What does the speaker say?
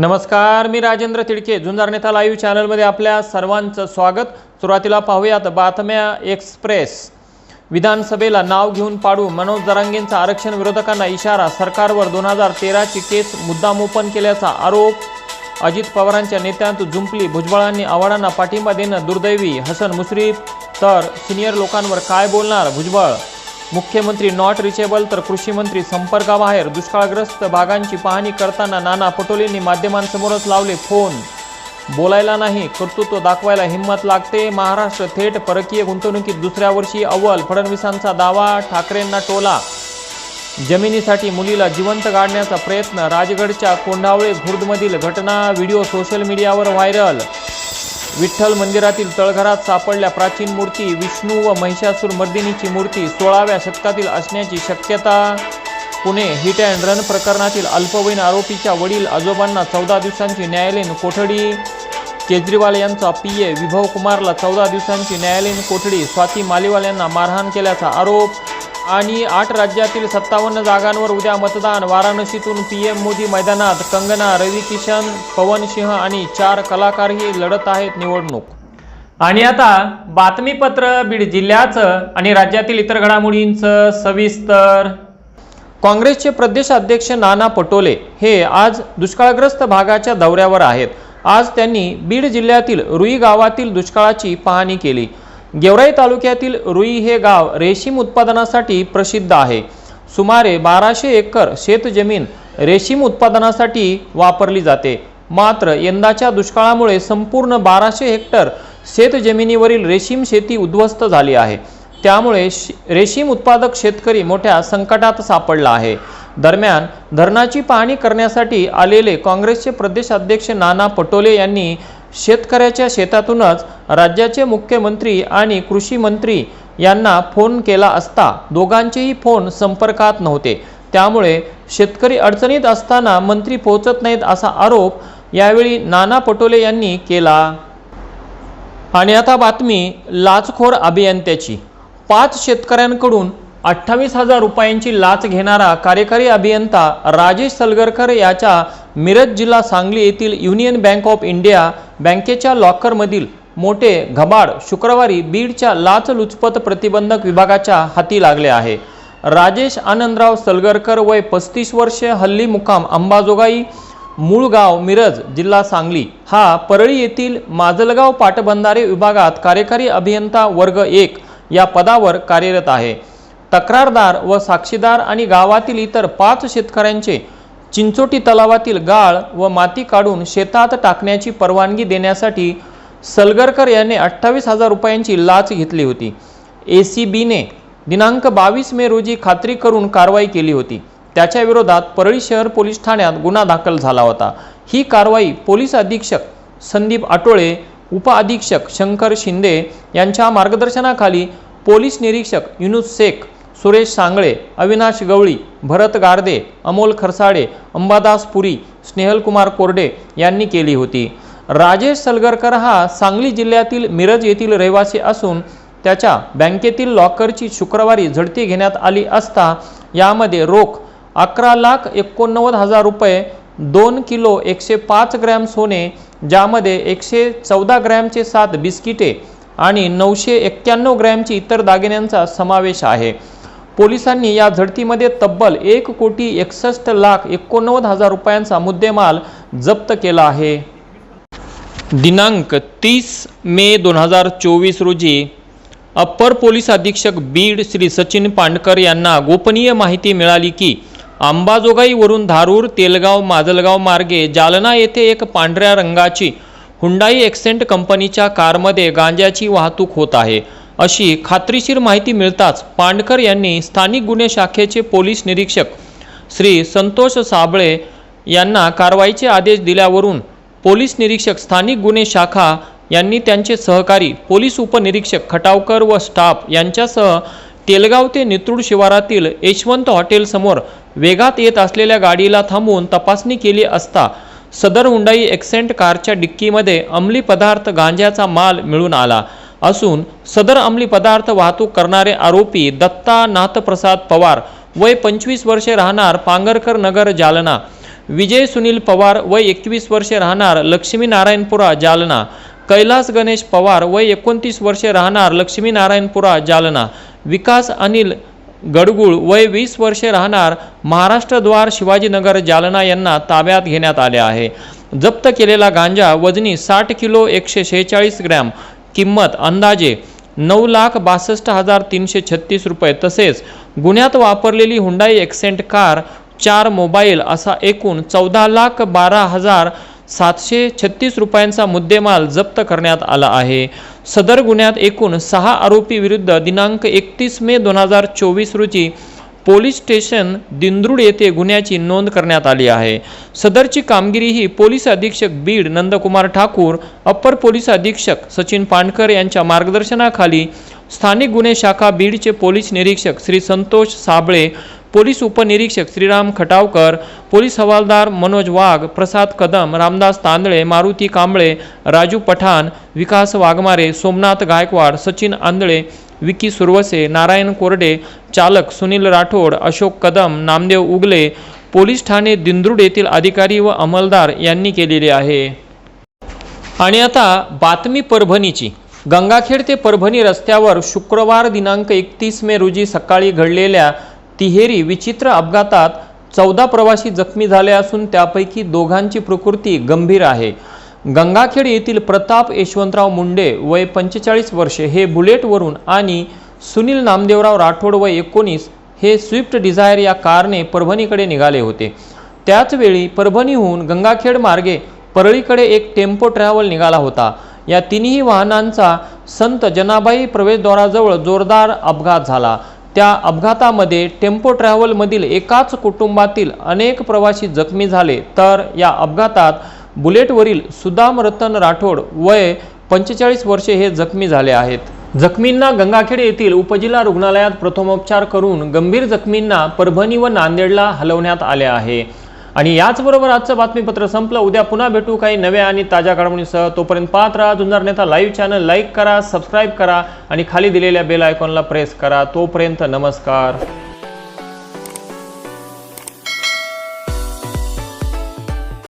नमस्कार मी राजेंद्र तिडके. झुंजार नेता लाईव्ह चॅनलमध्ये आपल्या सर्वांचं स्वागत. सुरुवातीला पाहूयात बातम्या एक्सप्रेस. विधानसभेला नाव घेऊन पाडू मनोज दरांगेंचा आरक्षण विरोधकांना इशारा सरकारवर दोन हजार तेराची केस मुद्दाम ओपन केल्याचा आरोप. अजित पवारांच्या नेत्यांत जुंपली भुजबळांनी आव्हाडांना पाठिंबा देणं दुर्दैवी. हसन मुश्रीफ तर सिनियर लोकांवर काय बोलणार भुजबळ? मुख्यमंत्री नॉट रिचेबल तर कृषीमंत्री संपर्काबाहेर दुष्काळग्रस्त भागांची पाहणी करताना नाना पटोलेंनी माध्यमांसमोरच लावले फोन. बोलायला नाही कर्तृत्व दाखवायला हिंमत लागते. महाराष्ट्र थेट परकीय गुंतवणुकीत दुसऱ्या वर्षी अव्वल. फडणवीसांचा दावा ठाकरेंना टोला. जमिनीसाठी मुलीला जिवंत गाडण्याचा प्रयत्न राजगडच्या कोंढावळे खुर्दमधील घटना व्हिडिओ सोशल मीडियावर व्हायरल. विठ्ठल मंदिरातील तळघरात सापडल्या प्राचीन मूर्ती विष्णू व महिषासूर मर्दिनीची मूर्ती सोळाव्या शतकातील असण्याची शक्यता. पुणे हिट अँड रन प्रकरणातील अल्पवयीन आरोपीच्या वडील आजोबांना चौदा दिवसांची न्यायालयीन कोठडी. केजरीवाल यांचा पी ए विभव कुमारला चौदा दिवसांची न्यायालयीन कोठडी. स्वाती मालेवाल यांना मारहाण केल्याचा आरोप. आणि आठ राज्यातील सत्तावन्न जागांवर उद्या मतदान. वाराणसीतून पी एम मोदी मैदानात. कंगना रवी किशन पवन सिंह आणि चार कलाकारही लढत आहेत निवडणूक. आणि आता बातमीपत्र बीड जिल्ह्याचं आणि राज्यातील इतर घडामोडींचं सविस्तर. काँग्रेसचे प्रदेश अध्यक्ष नाना पटोले हे आज दुष्काळग्रस्त भागाच्या दौऱ्यावर आहेत. आज त्यांनी बीड जिल्ह्यातील रुई गावातील दुष्काळाची पाहणी केली. गेवराई तालुक्यातील रुई हे गाव रेशीम उत्पादनासाठी प्रसिद्ध आहे. सुमारे बाराशे एकर शेतजमीन रेशीम उत्पादनासाठी वापरली जाते. मात्र यंदाच्या दुष्काळामुळे संपूर्ण बाराशे हेक्टर शेतजमिनीवरील रेशीम शेती उद्ध्वस्त झाली आहे. त्यामुळे श- रेशीम उत्पादक शेतकरी मोठ्या संकटात सापडला आहे. दरम्यान धरणाची पाहणी करण्यासाठी आलेले काँग्रेसचे प्रदेश अध्यक्ष नाना पटोले यांनी शेतकऱ्याच्या शेतातूनच राज्याचे मुख्यमंत्री आणि कृषी मंत्री यांना फोन केला असता दोघांचेही फोन संपर्कात नव्हते. त्यामुळे शेतकरी अडचणीत असताना मंत्री पोहोचत नाहीत असा आरोप यावेळी नाना पटोले यांनी केला. आणि आता बातमी लाचखोर अभियंत्याची. पाच शेतकऱ्यांकडून अठ्ठावीस हजार रुपयांची लाच घेणारा कार्यकारी अभियंता राजेश सलगरकर याच्या मिरज जिल्हा सांगली येथील युनियन बँक ऑफ इंडिया बँकेच्या लॉकरमधील मोठे घबाड शुक्रवारी बीडच्या लाचलुचपत प्रतिबंधक विभागाच्या हाती लागले आहे. राजेश आनंदराव सलगरकर वय पस्तीस वर्षे हल्ली मुकाम अंबाजोगाई मूळ गाव मिरज जिल्हा सांगली. हा परळी येथील माजलगाव पाटबंधारे विभागात कार्यकारी अभियंता वर्ग एक या पदावर कार्यरत आहे. तक्रारदार व साक्षीदार आणि गावातील इतर पाच शेतकऱ्यांचे चिंचोटी तलावातील गाळ व माती काढून शेतात टाकण्याची परवानगी देण्यासाठी सलगरकर यांनी अठ्ठावीस हजार रुपयांची लाच घेतली होती. ए सी बीने दिनांक बावीस मे रोजी खात्री करून कारवाई केली होती. त्याच्या विरोधात परळी शहर पोलीस ठाण्यात गुन्हा दाखल झाला होता. ही कारवाई पोलीस अधीक्षक संदीप आटोळे उपअधीक्षक शंकर शिंदे यांच्या मार्गदर्शनाखाली पोलीस निरीक्षक युनुस शेख सुरेश सांगळे अविनाश गवळी भरत गारदे अमोल खरसाडे अंबादास पुरी स्नेहलकुमार कोरडे यांनी केली होती. राजेश सलगरकर हा सांगली जिल्ह्यातील मिरज येथील रहिवासी असून त्याच्या बँकेतील लॉकरची शुक्रवारी झडती घेण्यात आली असता यामध्ये रोख अकरा लाख एकोणनव्वद हजार रुपये दोन किलो एकशे पाच ग्रॅम सोने ज्यामध्ये एकशे चौदा ग्रॅमचे सात बिस्किटे आणि नऊशे एक्क्याण्णव ग्रॅमची इतर दागिन्यांचा समावेश आहे. पोलिसांनी या झडतीमध्ये तब्बल एक कोटी एकसष्ट लाख एकोणनव्वद हजार रुपयांचा मुद्देमाल जप्त केला आहे. दिनांक तीस मे दोन हजार चोवीस रोजी अप्पर पोलीस अधीक्षक बीड श्री सचिन पांडकर यांना गोपनीय माहिती मिळाली की अंबाजोगाईवरून धारूर तेलगाव माजलगाव मार्गे जालना येथे एक पांढऱ्या रंगाची हुंडाई एक्सेंट कंपनीच्या कारमध्ये गांजाची वाहतूक होत आहे. अशी खात्रीशीर माहिती मिळताच पांडकर यांनी स्थानिक गुन्हे शाखेचे पोलीस निरीक्षक श्री संतोष साबळे यांना कारवाईचे आदेश दिल्यावरून पोलीस निरीक्षक स्थानिक गुन्हे शाखा यांनी त्यांचे सहकारी पोलीस उपनिरीक्षक खटावकर व स्टाफ यांच्यासह तेलगाव ते नेत्रूड शिवारातील यशवंत हॉटेलसमोर वेगात येत असलेल्या गाडीला थांबवून तपासणी केली असता सदर हुंडाई एक्सेंट कारच्या डिक्कीमध्ये अंमली पदार्थ गांज्याचा माल मिळून आला. असून सदर अंमली पदार्थ वाहतूक करणारे आरोपी दत्ता नाथप्रसाद पवार वय पंचवीस वर्षे राहणार पांगरकर नगर जालना विजय सुनील पवार वय एकवीस वर्षे राहणार लक्ष्मीनारायणपुरा जालना कैलास गणेश पवार वय एकोणतीस वर्षे राहणार लक्ष्मीनारायणपुरा जालना विकास अनिल गडगुळ वय वीस वर्षे राहणार महाराष्ट्रद्वार शिवाजीनगर जालना यांना ताब्यात घेण्यात आले आहे. जप्त केलेला गांजा वजनी साठ किलो एकशे शेहेचाळीस ग्रॅम किंमत अंदाजे नऊ लाख बासष्ट हजार तीनशे छत्तीस रुपये. तसेच गुन्ह्यात वापरलेली हुंडाई एक्सेंट कार चार मोबाईल असा एकूण चौदा लाख बारा हजार सातशे छत्तीस रुपयांचा मुद्देमाल जप्त करण्यात आला आहे. सदर गुन्ह्यात एकूण सहा आरोपी विरुद्ध दिनांक एकतीस मे दोन हजार चोवीस रोजी पोलीस स्टेशन दिंद्रुड येथे गुन्ह्याची नोंद करण्यात आली आहे. सदरची कामगिरी ही पोलीस अधीक्षक बीड नंदकुमार ठाकूर अप्पर पोलीस अधीक्षक सचिन पांडकर यांच्या मार्गदर्शनाखाली स्थानिक गुन्हे शाखा बीडचे पोलीस निरीक्षक श्री संतोष साबळे पोलीस उपनिरीक्षक श्रीराम खटावकर पोलीस हवालदार मनोज वाघ प्रसाद कदम रामदास तांदळे मारुती कांबळे राजू पठाण विकास वाघमारे सोमनाथ गायकवाड सचिन आंधळे विकी सुरवसे नारायण कोरडे चालक सुनील राठोड अशोक कदम नामदेव उगले पोलीस ठाणे दिंद्रुड येथील अधिकारी व अंमलदार यांनी केलेली आहे. आणि आता बातमी परभणीची. गंगाखेड ते परभणी रस्त्यावर शुक्रवार दिनांक एकतीस मे रोजी सकाळी घडलेल्या तिहेरी विचित्र अपघातात चौदा प्रवासी जखमी झाले असून त्यापैकी दोघांची प्रकृती गंभीर आहे. गंगाखेड येथील प्रताप यशवंतराव मुंडे वय पंचेचाळीस वर्षे हे बुलेटवरून आणि सुनील नामदेवराव राठोड वय एकोणीस हे स्विफ्ट डिझायर या कारने परभणीकडे निघाले होते. त्याचवेळी परभणीहून गंगाखेड मार्गे परळीकडे एक टेम्पो ट्रॅव्हल निघाला होता. या तिन्ही वाहनांचा संत जनाबाई प्रवेशद्वाराजवळ जोरदार अपघात झाला. त्या अपघातामध्ये टेम्पो ट्रॅव्हलमधील एकाच कुटुंबातील अनेक प्रवासी जखमी झाले. तर या अपघातात बुलेटवरील सुदाम रतन राठोड वय पंचेचाळीस वर्षे हे जखमी झाले आहेत. जखमींना गंगाखेड येथील उपजिल्हा रुग्णालयात प्रथमोपचार करून गंभीर जखमींना परभणी व नांदेडला हलवण्यात आले आहे. आणि याचबरोबर आजचं बातमीपत्र संपलं. उद्या पुन्हा भेटू काही नव्या आणि ताज्या घडामोडींसह. तोपर्यंत पाहत राहा Junjar Neta live channel like करा सबस्क्राईब करा आणि खाली दिलेल्या बेल आयकॉनला प्रेस करा. तोपर्यंत नमस्कार.